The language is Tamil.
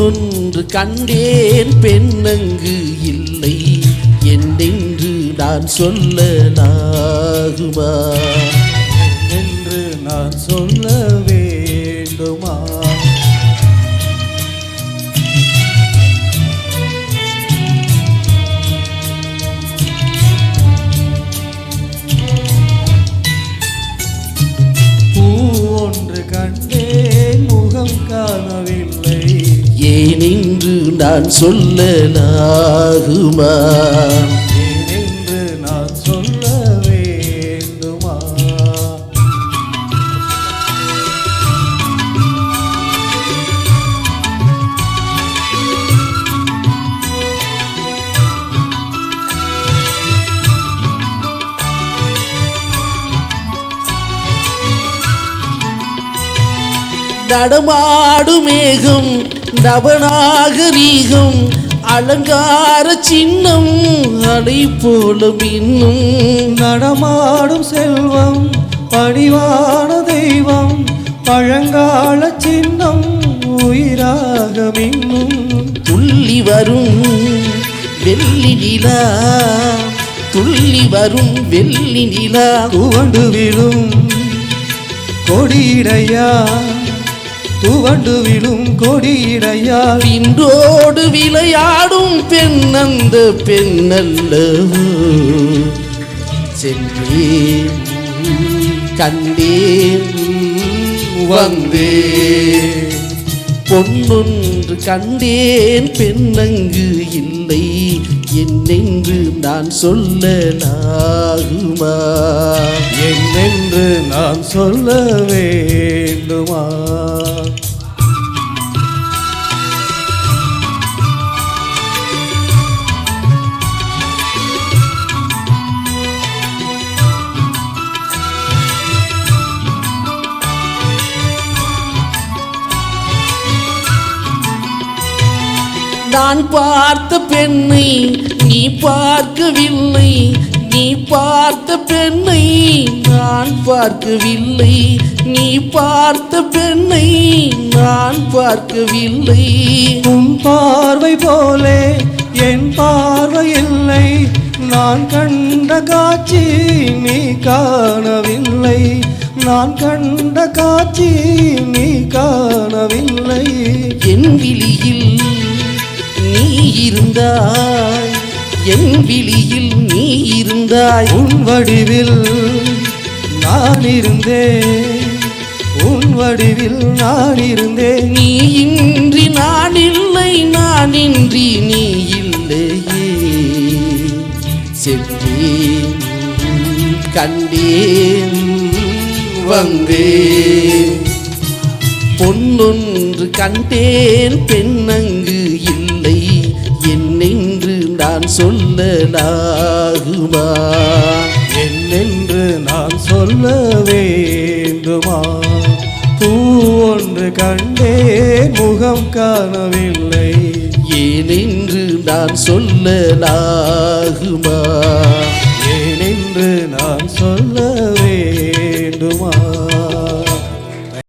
ஒன்று கண்டேன் பெண்ணங்கு இல்லை. என்னென்று நான் சொல்லலாகுமா? நான் சொல்லலாகுமா நடமாடு மேகம் நவநாகரீகம் அலங்கார சின்னம் அலை போல மின்னும் நடமாடும் செல்வம் பணிவான தெய்வம் பழங்கால சின்னம் உயிராக மின்னும் துள்ளி வரும் வெள்ளி நிலா துள்ளி வரும் வெள்ளி நிலா. துவண்டு விழும் கொடியிடையா துவண்டு விழும் கொடியிடையா இன்றோடு விளையாடும் பெண் அந்த பெண்ணல்லவோ? சென்றேன் கண்டேன் வந்தேன். பொன்னொன்று கண்டேன் பெண்ணங்கு இல்லை. என்னென்று நான் சொல்லலாகுமா? என்னென்று நான் சொல்ல வேண்டுமா? நான் பார்த்த பெண்ணை நீ பார்க்கவில்லை. நீ பார்த்த பெண்ணை நான் பார்க்கவில்லை. நீ பார்த்த பெண்ணை நான் பார்க்கவில்லை. உன் பார்வை போலே என் பார்வை இல்லை. நான் கண்ட காட்சி நீ காணவில்லை. நான் கண்ட காட்சி நீ இருந்தாய் என் விழியில் நீ இருந்தாய் உன் வடிவில் நான் இருந்தேன் உன் வடிவில் நான் இருந்தேன் நீ இன்றி நான் இல்லை நான் இன்றி நீ இல்லையே சென்றேன் கண்டேன் வந்தேன். பொன்னொன்று கண்டேன் பெண்ணங்கு சொல்லலாகுமா? என்னென்று நான் சொல்ல வேண்டுமா? பூ ஒன்று கண்டே முகம் காணவில்லை. ஏனென்று நான் சொல்லலாகுமா?